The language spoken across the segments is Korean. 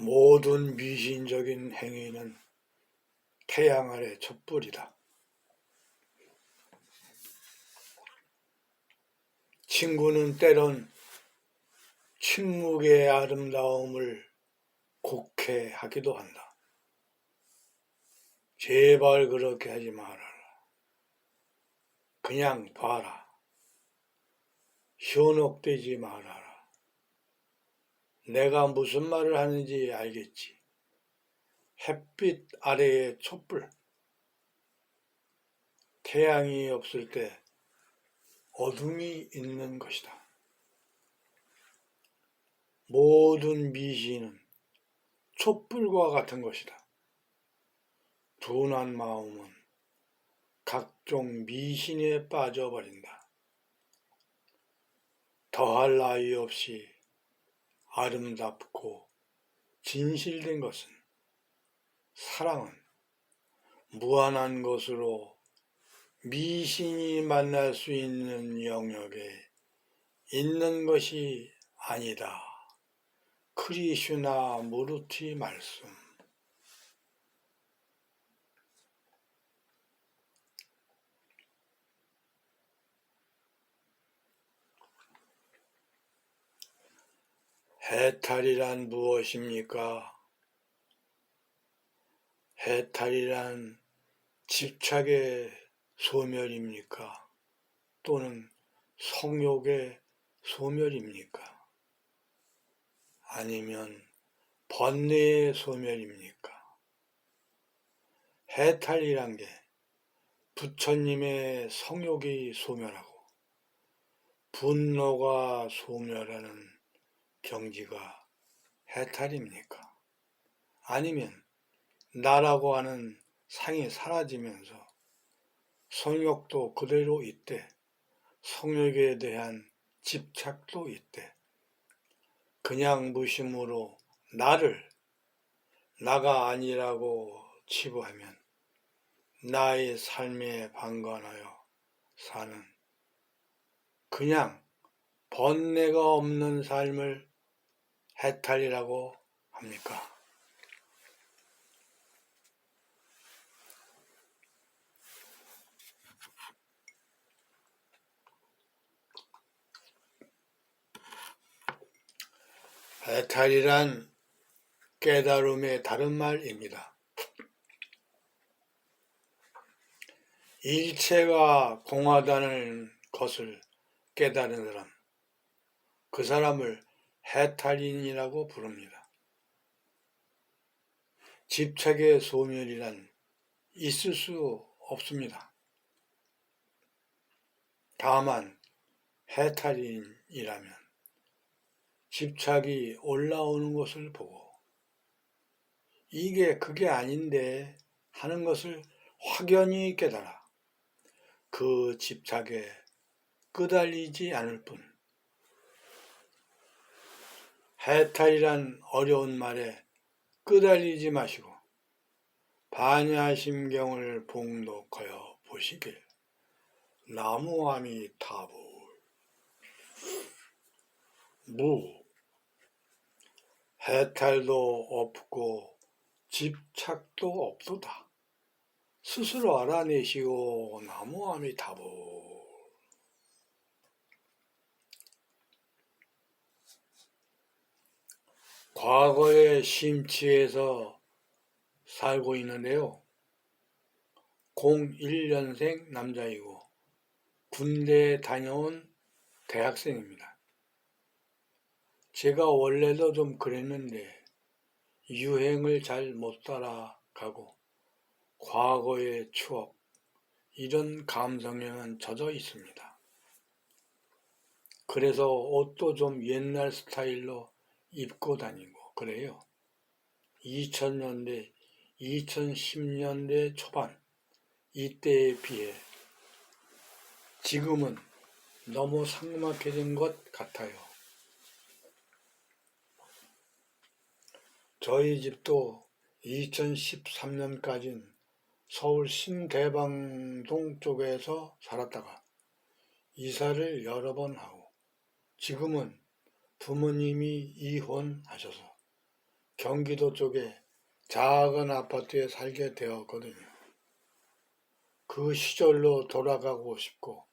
모든 미신적인 행위는 태양 아래 촛불이다. 친구는 때론 침묵의 아름다움을 곡해하기도 한다. 제발 그렇게 하지 말아라. 그냥 봐라. 현혹되지 말아라. 내가 무슨 말을 하는지 알겠지. 햇빛 아래의 촛불. 태양이 없을 때 어둠이 있는 것이다. 모든 미신은 촛불과 같은 것이다. 둔한 마음은 각종 미신에 빠져버린다. 더할 나위 없이 아름답고 진실된 것은 사랑은 무한한 것으로 미신이 만날 수 있는 영역에 있는 것이 아니다. 크리슈나 무르티 말씀. 해탈이란 무엇입니까? 해탈이란 집착의 소멸입니까? 또는 성욕의 소멸입니까? 아니면 번뇌의 소멸입니까? 해탈이란 게 부처님의 성욕이 소멸하고 분노가 소멸하는 경지가 해탈입니까? 아니면 나라고 하는 상이 사라지면서 성욕도 그대로 있대. 성욕에 대한 집착도 있대. 그냥 무심으로 나를 나가 아니라고 치부하면 나의 삶에 방관하여 사는 그냥 번뇌가 없는 삶을 해탈이라고 합니까? 해탈이란 깨달음의 다른 말입니다. 일체가 공하다는 것을 깨달은 사람, 그 사람을 해탈인이라고 부릅니다. 집착의 소멸이란 있을 수 없습니다. 다만 해탈인이라면 집착이 올라오는 것을 보고 이게 그게 아닌데 하는 것을 확연히 깨달아 그 집착에 끄달리지 않을 뿐 해탈이란 어려운 말에 끄달리지 마시고 반야심경을 봉독하여 보시길. 나무아미 타부 무. 해탈도 없고 집착도 없도다. 스스로 알아내시고 나무아미 타부 과거에 심취해서 살고 있는데요. 01년생 남자이고 군대에 다녀온 대학생입니다. 제가 원래도 좀 그랬는데 유행을 잘 못 따라가고 과거의 추억 이런 감성에는 젖어 있습니다. 그래서 옷도 좀 옛날 스타일로 입고 다니고 그래요. 2000년대, 2010년대 초반 이때에 비해 지금은 너무 삭막해진 것 같아요. 저희 집도 2013년까진 서울 신대방동 쪽에서 살았다가 이사를 여러 번 하고 지금은 부모님이 이혼하셔서 경기도 쪽에 작은 아파트에 살게 되었거든요. 그 시절로 돌아가고 싶고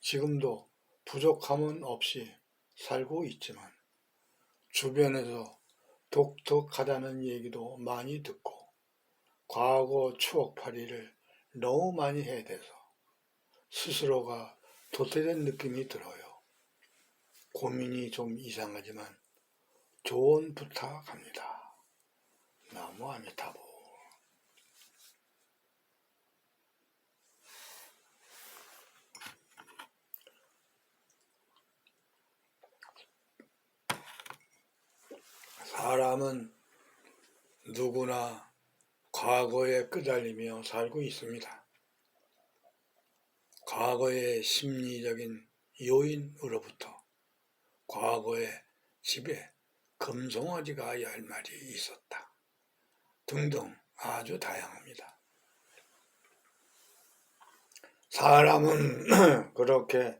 지금도 부족함은 없이 살고 있지만 주변에서 독특하다는 얘기도 많이 듣고 과거 추억팔이를 너무 많이 해대서 스스로가 도태된 느낌이 들어요. 고민이 좀 이상하지만 좋은 부탁합니다. 나무 아미타보. 사람은 누구나 과거에 끄달리며 살고 있습니다. 과거의 심리적인 요인으로부터 과거의 집에 금송아지가 열 마리 있었다. 등등 아주 다양합니다. 사람은 그렇게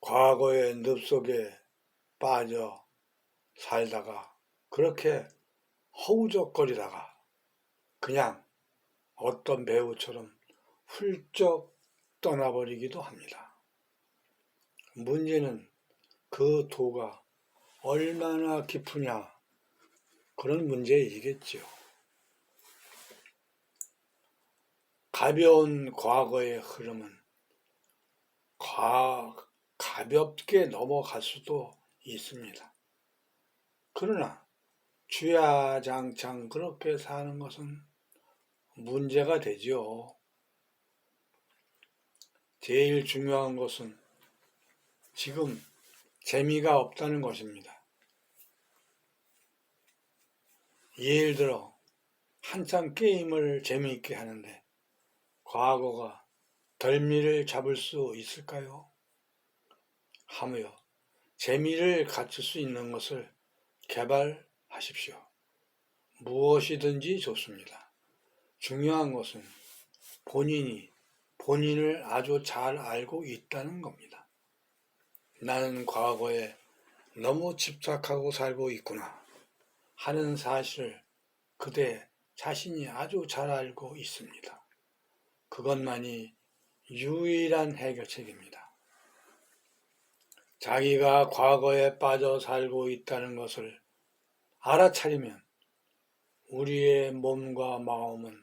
과거의 늪 속에 빠져 살다가 그렇게 허우적거리다가 그냥 어떤 배우처럼 훌쩍 떠나버리기도 합니다. 문제는 그 도가 얼마나 깊으냐 그런 문제이겠지요. 가벼운 과거의 흐름은 과, 가볍게 넘어갈 수도 있습니다. 그러나 주야장창 그렇게 사는 것은 문제가 되지요. 제일 중요한 것은 지금 재미가 없다는 것입니다. 예를 들어 한참 게임을 재미있게 하는데 과거가 덜미를 잡을 수 있을까요? 하무여 재미를 갖출 수 있는 것을 개발하십시오. 무엇이든지 좋습니다. 중요한 것은 본인이 본인을 아주 잘 알고 있다는 겁니다. 나는 과거에 너무 집착하고 살고 있구나 하는 사실을 그대 자신이 아주 잘 알고 있습니다. 그것만이 유일한 해결책입니다. 자기가 과거에 빠져 살고 있다는 것을 알아차리면 우리의 몸과 마음은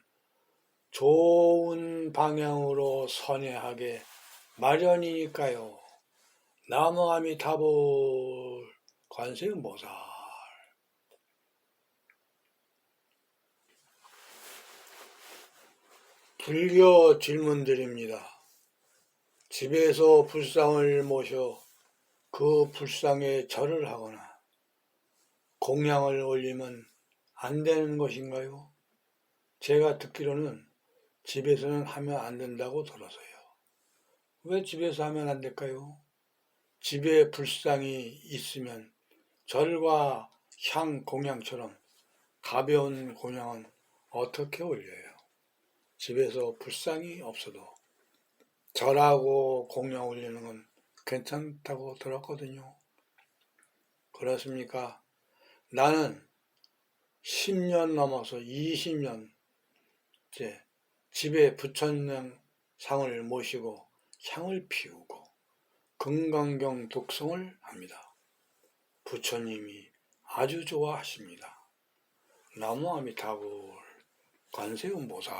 좋은 방향으로 선회하게 마련이니까요. 나무아미타불 관세음보살 불교 질문드립니다. 집에서 불상을 모셔 그 불상에 절을 하거나 공양을 올리면 안 되는 것인가요? 제가 듣기로는 집에서는 하면 안 된다고 들어서요. 왜 집에서 하면 안 될까요? 집에 불상이 있으면 절과 향 공양처럼 가벼운 공양은 어떻게 올려요? 집에서 불상이 없어도 절하고 공양 올리는 건 괜찮다고 들었거든요. 그렇습니까? 나는 10년 넘어서 20년 째 집에 부처님 상을 모시고 향을 피우고 금강경 독성을 합니다. 부처님이 아주 좋아하십니다. 나무 아미타불 관세음보살